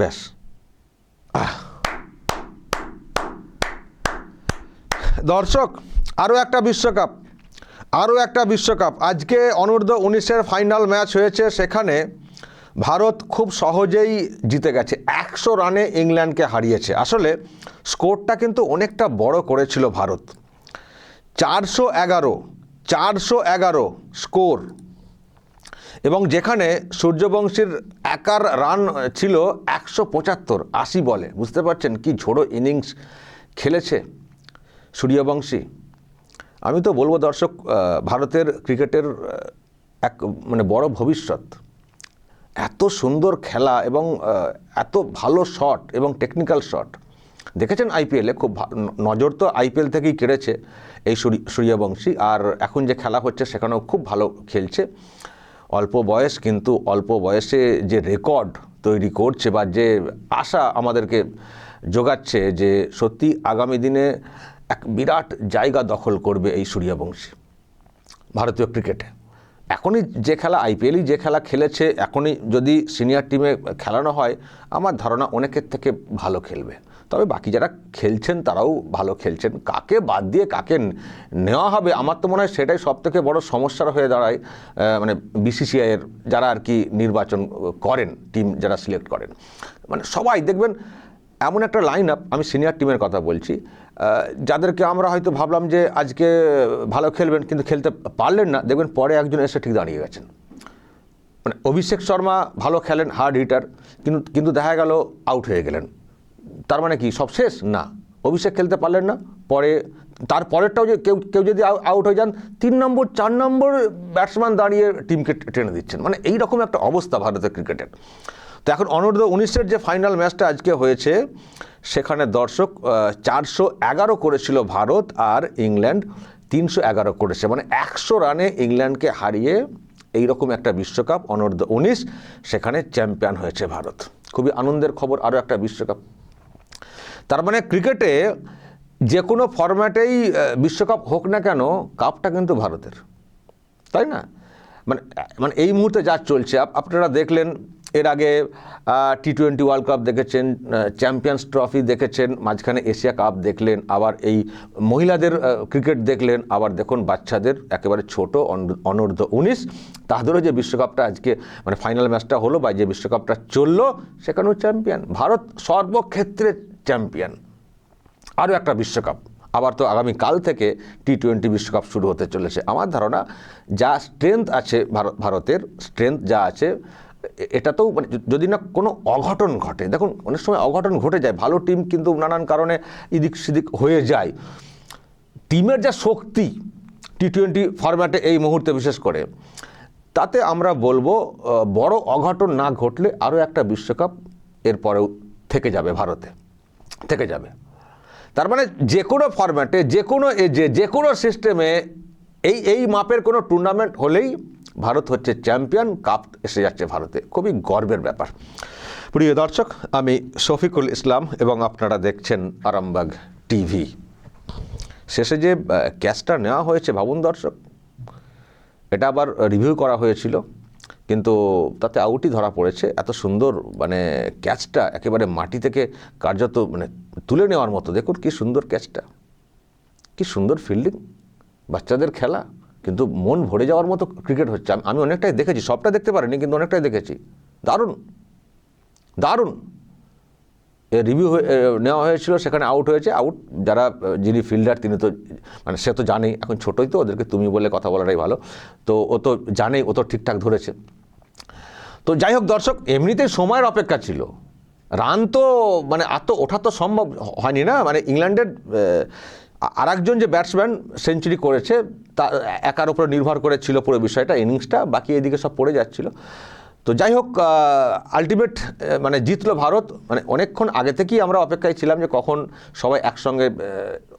ব্যাস দর্শক আরও একটা বিশ্বকাপ আরও একটা বিশ্বকাপ। আজকে অনূর্ধ্ব উনিশের ফাইনাল ম্যাচ হয়েছে, সেখানে ভারত খুব সহজেই জিতে গেছে। একশো রানে ইংল্যান্ডকে হারিয়েছে। আসলে স্কোরটা কিন্তু অনেকটা বড় করেছিল ভারত। চারশো এগারো চারশো এগারো স্কোর। এবং যেখানে সূর্যবংশীর একার রান ছিল একশো পঁচাত্তর, আশি বলে। বুঝতে পারছেন কি ঝোড়ো ইনিংস খেলেছে সূর্যবংশী? আমি তো বলব দর্শক ভারতের ক্রিকেটের এক মানে বড় ভবিষ্যৎ। এত সুন্দর খেলা এবং এত ভালো শট এবং টেকনিক্যাল শট দেখেছেন আইপিএলে খুব নজর তো আইপিএল থেকেই কেড়েছে এই সূর্যবংশী। আর এখন যে খেলা হচ্ছে, সেখানেও খুব ভালো খেলছে। অল্প বয়স, কিন্তু অল্প বয়সে যে রেকর্ড তৈরি করছে বা যে আশা আমাদেরকে যোগাচ্ছে যে সত্যি আগামী দিনে এক বিরাট জায়গা দখল করবে এই সূর্যবংশী ভারতীয় ক্রিকেটে। এখনই যে খেলা আইপিএলই যে খেলা খেলেছে, এখনই যদি সিনিয়র টিমে খেলানো হয়, আমার ধারণা অনেকের থেকে ভালো খেলবে। তবে বাকি যারা খেলছেন তারাও ভালো খেলছেন। কাকে বাদ দিয়ে কাকে নেওয়া হবে? আমার তো মনে হয় সেটাই সব থেকে বড় সমস্যার হয়ে দাঁড়ায় মানে বিসিসিআইয়ের যারা আর কি নির্বাচন করেন টিম যারা সিলেক্ট করেন। মানে সবাই দেখবেন এমন একটা লাইন আপ আমি সিনিয়র টিমের কথা বলছি যাদেরকে আমরা হয়তো ভাবলাম যে আজকে ভালো খেলবেন কিন্তু খেলতে পারলেন না, দেখবেন পরে একজন এসে ঠিক দাঁড়িয়ে গেছেন। মানে অভিষেক শর্মা ভালো খেলেন হার্ড হিটার কিন্তু কিন্তু দেখা গেল আউট হয়ে গেলেন। তার মানে কি, সব শেষ? না। অভিষেক খেলতে পারলেন না। পরে, তার পরেরটাও যে কেউ কেউ যদি আউট হয়ে যান, তিন নম্বর, চার নম্বর ব্যাটসম্যান দাঁড়িয়ে টিমকে টেনে দিচ্ছেন। মানে এই রকম একটা অবস্থা ভারতের ক্রিকেটের। তো এখন অনূর্ধ্ব উনিশের যে ফাইনাল ম্যাচটা আজকে হয়েছে, সেখানে দর্শক চারশো এগারো করেছিল ভারত আর ইংল্যান্ড, তিনশো এগারো করেছে। মানে একশো রানে ইংল্যান্ডকে হারিয়ে এইরকম একটা বিশ্বকাপ অনূর্ধ্ব উনিশ, সেখানে চ্যাম্পিয়ন হয়েছে ভারত। খুবই আনন্দের খবর, আরও একটা বিশ্বকাপ তার মানে ক্রিকেটে যে কোনো ফরম্যাটেই বিশ্বকাপ হোক না কেন, কাপটা কিন্তু ভারতের। তাই না? মানে মানে এই মুহূর্তে যা চলছে আপনারা দেখলেন, এর আগে টি টোয়েন্টি ওয়ার্ল্ড কাপ দেখেছেন চ্যাম্পিয়ন্স ট্রফি দেখেছেন, মাঝখানে এশিয়া কাপ দেখলেন, আবার এই মহিলাদের ক্রিকেট দেখলেন, আবার দেখুন বাচ্চাদের, একেবারে ছোট, অন- অনূর্ধ্ব উনিশ। তাদেরও যে বিশ্বকাপটা আজকে মানে ফাইনাল ম্যাচটা হলো বা যে বিশ্বকাপটা চলল, সেখানেও চ্যাম্পিয়ন ভারত সর্বক্ষেত্রে চ্যাম্পিয়ন। আরও একটা বিশ্বকাপ। আবার তো আগামী কাল থেকে টি টোয়েন্টি বিশ্বকাপ শুরু হতে চলেছে। আমার ধারণা, যা স্ট্রেংথ আছে ভারত ভারতের স্ট্রেংথ যা আছে এটাতেও মানে যদি না কোনো অঘটন ঘটে, দেখুন অনেক সময় অঘটন ঘটে যায়, ভালো টিম কিন্তু নানান কারণে ইদিক সিদিক হয়ে যায়। টিমের যা শক্তি টি টোয়েন্টি ফরম্যাটে এই মুহূর্তে বিশেষ করে, তাতে আমরা বলব বড় অঘটন না ঘটলে আরও একটা বিশ্বকাপ এরপরেও থেকে যাবে ভারতে। থেকে যাবে। তার মানে যে কোনো ফরম্যাটে যে কোনো এজে যে কোনো সিস্টেমে এই এই মাপের কোনো টুর্নামেন্ট হলেই ভারত হচ্ছে চ্যাম্পিয়ন কাপ এসে যাচ্ছে ভারতে। খুবই গর্বের ব্যাপার। প্রিয় দর্শক, আমি শফিকুল ইসলাম এবং আপনারা দেখছেন আরামবাগ টিভি। শেষে যে ক্যাচটা নেওয়া হয়েছে, ভাবুন দর্শক, এটা আবার রিভিউ করা হয়েছিল। কিন্তু তাতে আউটই ধরা পড়েছে। এত সুন্দর মানে ক্যাচটা একেবারে মাটি থেকে কার্যত মানে তুলে নেওয়ার মতো। দেখুন কি সুন্দর ক্যাচটা। কি সুন্দর ফিল্ডিং বাচ্চাদের খেলা। কিন্তু মন ভরে যাওয়ার মতো ক্রিকেট হচ্ছে। আমি- অনেকটাই দেখেছি। সবটা দেখতে পারিনি, কিন্তু অনেকটাই দেখেছি। দারুণ। দারুণ। রিভিউ নেওয়া হয়েছিল, সেখানে আউট হয়েছে। আউট যারা, যিনি ফিল্ডার তিনি তো মানে সে তো জানেই। এখন ছোটোই তো, ওদেরকে তুমি বলে কথা বলাটাই ভালো। তো ও তো জানেই, ও তো ঠিকঠাক ধরেছে। তো যাই হোক দর্শক এমনিতেই সময়ের অপেক্ষা ছিল। রান তো মানে এত ওঠা তো সম্ভব হয়নি না? মানে ইংল্যান্ডের আর একজন যে ব্যাটসম্যান সেঞ্চুরি করেছে, তা, একার উপরে নির্ভর করে ছিল পুরো বিষয়টা ইনিংসটা বাকি এদিকে সব পড়ে যাচ্ছিল। তো যাই হোক আলটিমেট মানে জিতলো ভারত মানে অনেকক্ষণ আগে থেকেই আমরা অপেক্ষায় ছিলাম যে কখন সবাই একসঙ্গে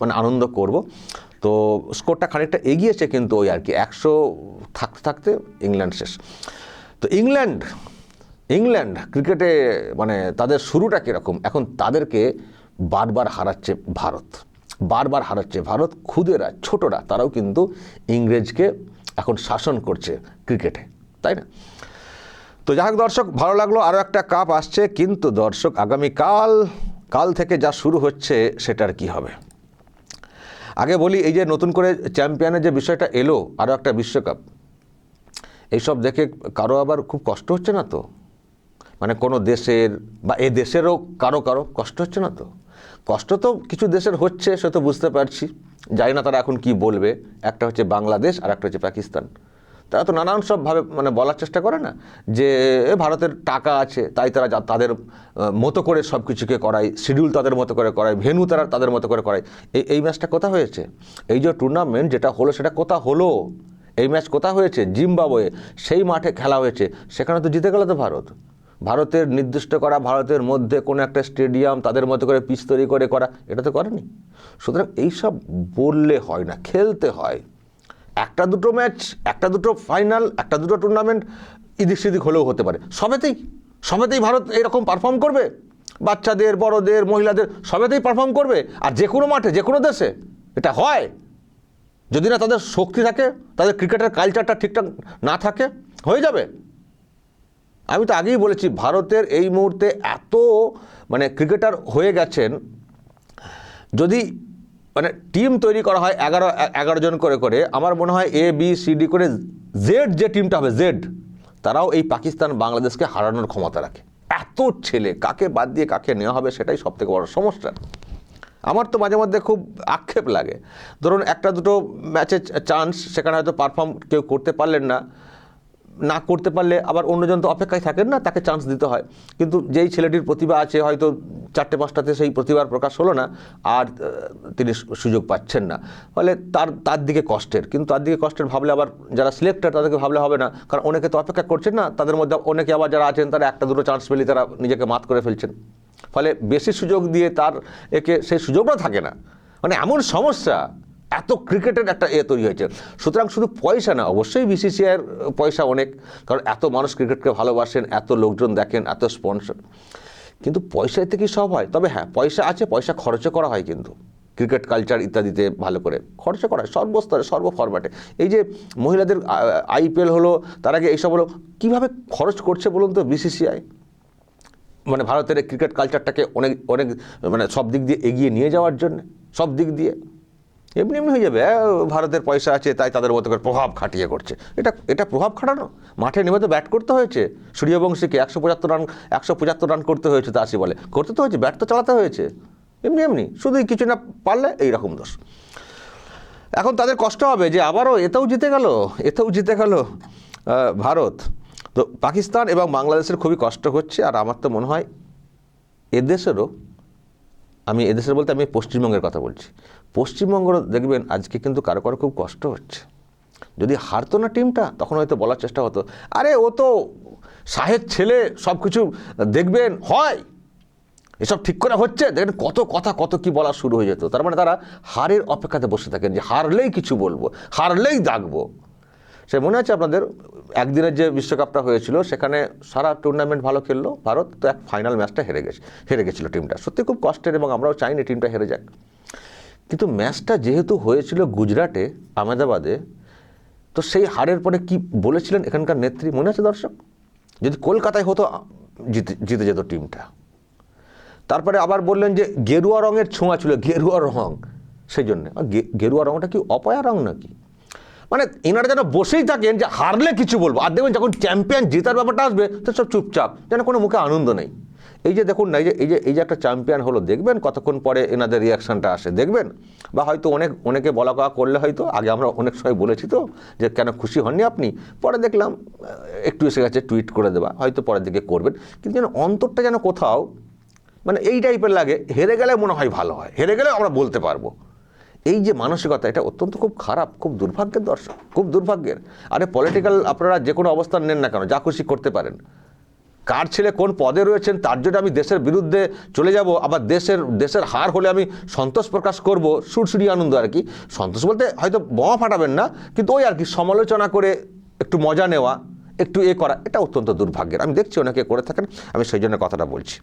মানে আনন্দ করব। তো স্কোরটা খানিকটা এগিয়েছে কিন্তু ওই আর কি, একশো থাকতে থাকতে ইংল্যান্ড শেষ। তো ইংল্যান্ড ইংল্যান্ড ক্রিকেটে মানে তাদের শুরুটা কীরকম? এখন তাদেরকে বারবার হারাচ্ছে ভারত। বারবার হারাচ্ছে ভারত, খুদেরা, ছোটরা, তারাও কিন্তু ইংরেজকে এখন শাসন করছে ক্রিকেটে, তাই না? তো যাই দর্শক, ভালো লাগল আরও একটা কাপ আসছে, কিন্তু দর্শক, আগামীকাল, কাল থেকে যা শুরু হচ্ছে সেটার কি হবে? আগে বলি, এই যে নতুন করে চ্যাম্পিয়নের যে বিষয়টা এলো আরও একটা বিশ্বকাপ। এইসব দেখে কারও আবার খুব কষ্ট হচ্ছে না তো? মানে কোনো দেশের বা এ দেশেরও কারও কারও কষ্ট হচ্ছে না তো? কষ্ট তো কিছু দেশের হচ্ছে, সে তো বুঝতে পারছি। জানি না তারা এখন কি বলবে। একটা হচ্ছে বাংলাদেশ আর একটা হচ্ছে পাকিস্তান। তারা তো নানান সবভাবে মানে বলার চেষ্টা করে না যে ভারতের টাকা আছে, তাই তারা তাদের মতো করে সব কিছুকে করায় শিডিউল তাদের মতো করে করায় ভেন্যু তারা তাদের মতো করে করায়। এই এই ম্যাচটা কোথা হয়েছে? এই যে টুর্নামেন্ট যেটা হলো, সেটা কোথা হলো? এই ম্যাচ কোথা হয়েছে? জিম্বাবুয়ে। সেই মাঠে খেলা হয়েছে। সেখানে তো জিতে গেল তো ভারত। ভারতের নির্দিষ্ট করা, ভারতের মধ্যে কোনো একটা স্টেডিয়াম তাদের মতো করে পিচ তৈরি করে করা, এটা তো করেনি। সুতরাং এইসব বললে হয় না, খেলতে হয়। একটা দুটো ম্যাচ, একটা দুটো ফাইনাল, একটা দুটো টুর্নামেন্ট, ইদিক সিদিক হলেও হতে পারে। সবেতেই সবেতেই ভারত এরকম পারফর্ম করবে। বাচ্চাদের, বড়দের, মহিলাদের, সবেতেই পারফর্ম করবে। আর যে কোনো মাঠে, যে কোনো দেশে এটা হয়। যদি না তাদের শক্তি থাকে, তাদের ক্রিকেটের কালচারটা ঠিকঠাক না থাকে, হয়ে যাবে। আমি তো আগেই বলেছি, ভারতের এই মুহূর্তে এত মানে ক্রিকেটার হয়ে গেছেন, যদি মানে টিম তৈরি করা হয় এগারো এগারো জন করে করে, আমার মনে হয় এ বি সি ডি করে জেড যে টিমটা হবে জেড তারাও এই পাকিস্তান বাংলাদেশকে হারানোর ক্ষমতা রাখে। এত ছেলে, কাকে বাদ দিয়ে কাকে নেওয়া হবে সেটাই সব থেকে বড় সমস্যা। আমার তো মাঝে মধ্যে খুব আক্ষেপ লাগে। ধরুন একটা দুটো ম্যাচে চান্স সেখানে হয়তো পারফর্ম কেউ করতে পারলেন না। না করতে পারলে আবার অন্যজন তো অপেক্ষায় থাকেন না, তাকে চান্স দিতে হয়। কিন্তু যেই ছেলেটির প্রতিভা আছে, হয়তো চারটে পাঁচটাতে সেই প্রতিভার প্রকাশ হলো না, আর তিনি সুযোগ পাচ্ছেন না। ফলে তার তার দিকে কষ্টের। কিন্তু তার দিকে কষ্টের ভাবলে আবার যারা সিলেক্টেড তাদেরকে ভাবলে হবে না। কারণ অনেকে তো অপেক্ষা করছেন না, তাদের মধ্যে অনেকে আবার যারা আছেন, তারা একটা দুটো চান্স পেলে তারা নিজেকে মাত করে ফেলছেন। ফলে বেশি সুযোগ দিয়ে তার একে, সেই সুযোগটা থাকে না। মানে এমন সমস্যা, এত ক্রিকেটের একটা এ তৈরি হয়েছে। সুতরাং শুধু পয়সা না, অবশ্যই বিসিসিআইয়ের পয়সা অনেক, কারণ এত মানুষ ক্রিকেটকে ভালোবাসেন, এত লোকজন দেখেন, এত স্পন্সর কিন্তু পয়সা থেকে সব হয়? তবে হ্যাঁ পয়সা আছে, পয়সা খরচও করা হয় কিন্তু। ক্রিকেট কালচার ইত্যাদিতে ভালো করে খরচা করা হয়, সর্বস্তরে, সর্ব ফরম্যাটে এই যে মহিলাদের আইপিএল হলো, তার আগে এইসব হলো, কীভাবে খরচ করছে বলুন তো বিসিসিআই মানে ভারতের ক্রিকেট কালচারটাকে অনেক অনেক মানে সব দিক দিয়ে এগিয়ে নিয়ে যাওয়ার জন্য, সব দিক দিয়ে। এমনি এমনি হয়ে যাবে ভারতের পয়সা আছে, তাই তাদের মতো করে প্রভাব খাটিয়ে করছে। এটা এটা প্রভাব খাটানো, মাঠে নেমে তো ব্যাট করতে হয়েছে। সূর্যবংশীকে একশো পঁচাত্তর রান, একশো পঁচাত্তর রান করতে হয়েছে তা আসি বলে। করতে তো হয়েছে ব্যাট তো চালাতে হয়েছে। এমনি এমনি শুধুই কিছু না পারলে এইরকম দোষ। এখন তাদের কষ্ট হবে যে আবারও এতেও জিতে গেল, এতেও জিতে গেল ভারত। তো পাকিস্তান এবং বাংলাদেশের খুবই কষ্ট হচ্ছে, আর আমার তো মনে হয় এদেশেরও, আমি এদেশের বলতে আমি পশ্চিমবঙ্গের কথা বলছি। পশ্চিমবঙ্গেরও দেখবেন আজকে কিন্তু কারও কারও খুব কষ্ট হচ্ছে। যদি হারতো না টিমটা, তখন হয়তো বলার চেষ্টা হতো, আরে, ও তো সাহেব ছেলে সব কিছু দেখবেন, হয়। এসব ঠিক করে হচ্ছে। দেখেন কত কথা, কত কি বলা শুরু হয়ে যেত। তার মানে তারা হারের অপেক্ষাতে বসে থাকেন যে হারলেই কিছু বলব, হারলেই দাগবো। সে মনে আছে আপনাদের? একদিনের যে বিশ্বকাপটা হয়েছিল, সেখানে সারা টুর্নামেন্ট ভালো খেললো ভারত, তো এক ফাইনাল ম্যাচটা হেরে গেছে, হেরে গেছিল টিমটা সত্যি খুব কষ্টের এবং আমরাও চাইনি টিমটা হেরে যাক। কিন্তু ম্যাচটা যেহেতু হয়েছিল গুজরাটে, আহমেদাবাদে, তো সেই হারের পরে কি বলেছিলেন এখানকার নেত্রী? মনে আছে দর্শক? যদি কলকাতায় হতো, জিতে জিতে যেত টিমটা তারপরে আবার বললেন যে গেরুয়া রঙের ছোঁয়া ছিল, গেরুয়া রং সেই জন্যে। গেরুয়া রঙটা কি অপয়া রং নাকি? মানে এনারা যেন বসেই থাকেন যে হারলে কিছু বলব। আর দেখবেন যখন চ্যাম্পিয়ন জেতার ব্যাপারটা আসবে, তো সব চুপচাপ, যেন কোনো মুখে আনন্দ নেই। এই যে দেখুন না, এই যে এই যে এই যে একটা চ্যাম্পিয়ন হলো, দেখবেন কতক্ষণ পরে এনাদের রিয়াকশনটা আসে, দেখবেন? বা হয়তো অনেক, অনেকে বলা কওয়া করলে হয়তো, আগে আমরা অনেক সময় বলেছি তো, যে কেন খুশি হননি আপনি? পরে দেখলাম একটু এসে গেছে টুইট করে দেওয়া, হয়তো পরের দিকে করবেন। কিন্তু যেন অন্তরটা যেন কোথাও মানে এই টাইপের লাগে, হেরে গেলে মনে হয় ভালো হয়, হেরে গেলে আমরা বলতে পারব। এই যে মানসিকতা, এটা অত্যন্ত খুব খারাপ, খুব দুর্ভাগ্যের দর্শক, খুব দুর্ভাগ্যের। আরে পলিটিক্যাল আপনারা যে কোনো অবস্থান নেন না কেন, যা খুশি করতে পারেন। কার ছেলে কোন পদে রয়েছেন, তার জন্য আমি দেশের বিরুদ্ধে চলে যাব, আবার দেশের দেশের হার হলে আমি সন্তোষ প্রকাশ করব সুরসুরি আনন্দ আর কি। সন্তোষ বলতে হয়তো বোমা ফাটাবেন না, কিন্তু ওই আর কি সমালোচনা করে একটু মজা নেওয়া, একটু এ করা, এটা অত্যন্ত দুর্ভাগ্যের। আমি দেখছি অনেকে করে থাকেন, আমি সেই জন্য কথাটা বলছি।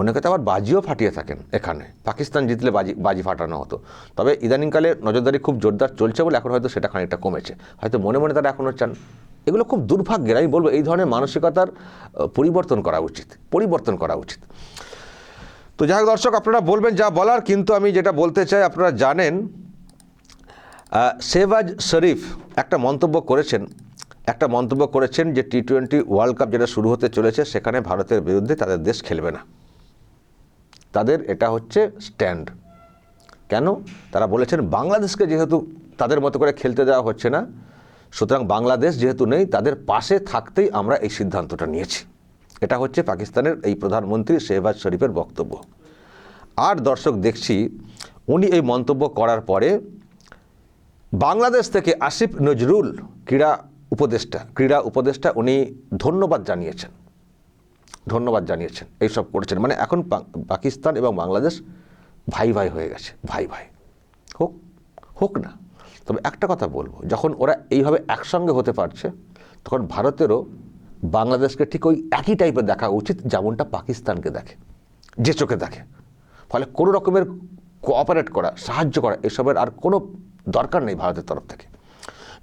অনেকে তো আবার বাজিও ফাটিয়ে থাকেন এখানে। পাকিস্তান জিতলে বাজি বাজি ফাটানো হতো। তবে ইদানিংকালে নজরদারি খুব জোরদার চলছে বলে এখন হয়তো সেটা খানিকটা কমেছে। হয়তো মনে মনে তারা এখনও চান, এগুলো খুব দুর্ভাগ্যের, আমি বলব এই ধরনের মানসিকতার পরিবর্তন করা উচিত, পরিবর্তন করা উচিত। তো যাই হোক দর্শক, আপনারা বলবেন যা বলার, কিন্তু আমি যেটা বলতে চাই, আপনারা জানেন শেহবাজ শরীফ একটা মন্তব্য করেছেন, একটা মন্তব্য করেছেন যে টি টোয়েন্টি ওয়ার্ল্ড কাপ যেটা শুরু হতে চলেছে, সেখানে ভারতের বিরুদ্ধে তাদের দেশ খেলবে না। তাদের এটা হচ্ছে স্ট্যান্ড। কেন? তারা বলেছেন, বাংলাদেশকে যেহেতু তাদের মতো করে খেলতে দেওয়া হচ্ছে না, সুতরাং বাংলাদেশ যেহেতু নেই, তাদের পাশে থাকতেই আমরা এই সিদ্ধান্তটা নিয়েছি। এটা হচ্ছে পাকিস্তানের এই প্রধানমন্ত্রী শেহবাজ শরীফের বক্তব্য। আর দর্শক, দেখছি উনি এই মন্তব্য করার পরে, বাংলাদেশ থেকে আসিফ নজরুল ক্রীড়া উপদেষ্টা ক্রীড়া উপদেষ্টা উনি ধন্যবাদ জানিয়েছেন। ধন্যবাদ জানিয়েছেন, এইসব করেছেন। মানে এখন পাকিস্তান এবং বাংলাদেশ ভাই ভাই হয়ে গেছে, ভাই ভাই। হোক হোক না। তবে একটা কথা বলব, যখন ওরা এইভাবে একসঙ্গে হতে পারছে, তখন ভারতেরও বাংলাদেশকে ঠিক ওই একই টাইপের দেখা উচিত যেমনটা পাকিস্তানকে দেখে, যে চোখে দেখে। ফলে কোনো রকমের কোঅপারেট করা, সাহায্য করা, এসবের আর কোনো দরকার নেই ভারতের তরফ থেকে।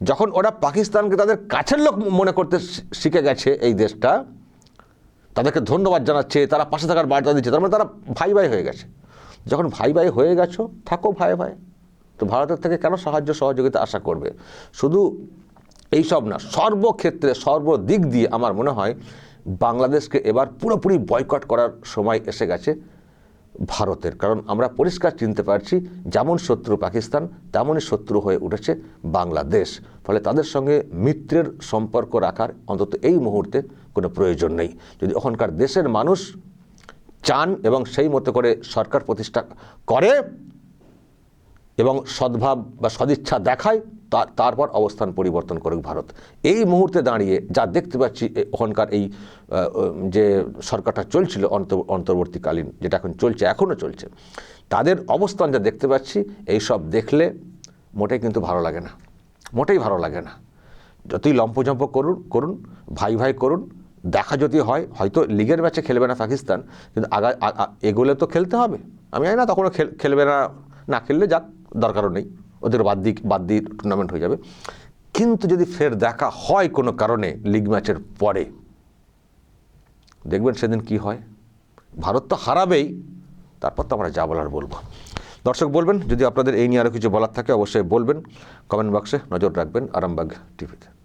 যখন ওরা পাকিস্তানকে তাদের কাছের লোক মনে করতে শিখে গেছে এই দেশটা তাদেরকে ধন্যবাদ জানাচ্ছে, তারা পাশে থাকার বার্তা দিচ্ছে, তার মানে তারা ভাই ভাই হয়ে গেছে। যখন ভাই ভাই হয়ে গেছো, থাকো ভাই ভাই। তো ভারতের থেকে কেন সাহায্য সহযোগিতা আশা করবে? শুধু এইসব না, সর্বক্ষেত্রে, সর্বদিক দিয়ে আমার মনে হয় বাংলাদেশকে এবার পুরোপুরি বয়কট করার সময় এসে গেছে ভারতের। কারণ আমরা পরিষ্কার চিনতে পারছি, যেমন শত্রু পাকিস্তান, তেমনই শত্রু হয়ে উঠেছে বাংলাদেশ। ফলে তাদের সঙ্গে মিত্রের সম্পর্ক রাখার অন্তত এই মুহূর্তে কোনো প্রয়োজন নেই। যদি ওখানকার দেশের মানুষ চান এবং সেই মতো করে সরকার প্রতিষ্ঠা করে এবং সদ্ভাব বা সদিচ্ছা দেখায় তার তারপর অবস্থান পরিবর্তন করুক ভারত। এই মুহূর্তে দাঁড়িয়ে যা দেখতে পাচ্ছি ওখানকার এই যে সরকারটা চলছিল অন্ত- অন্তর্বর্তীকালীন, যেটা এখন চলছে, এখনও চলছে, তাদের অবস্থান যা দেখতে পাচ্ছি, এই সব দেখলে মোটেই কিন্তু ভালো লাগে না। মোটেই ভালো লাগে না। যতই লম্পজম্প করুন করুন, ভাই ভাই করুন দেখা যদি হয়, হয়তো লিগের ম্যাচে খেলবে না পাকিস্তান, কিন্তু আগা এগোলে তো খেলতে হবে। আমি জানি না, তখনও খেল- খেলবে না না খেললে যাক, দরকারও নেই। ওদের বাদ দিক বাদ দিয়ে টুর্নামেন্ট হয়ে যাবে। কিন্তু যদি ফের দেখা হয় কোনো কারণে লিগ ম্যাচের পরে, দেখবেন সেদিন কি হয়? ভারত তো হারাবেই, তারপর তো আমরা যা বলার বলব। দর্শক বলবেন, যদি আপনাদের এই নিয়ে আরও কিছু বলার থাকে, অবশ্যই বলবেন। কমেন্ট বক্সে নজর রাখবেন, আরামবাগ টিভিতে।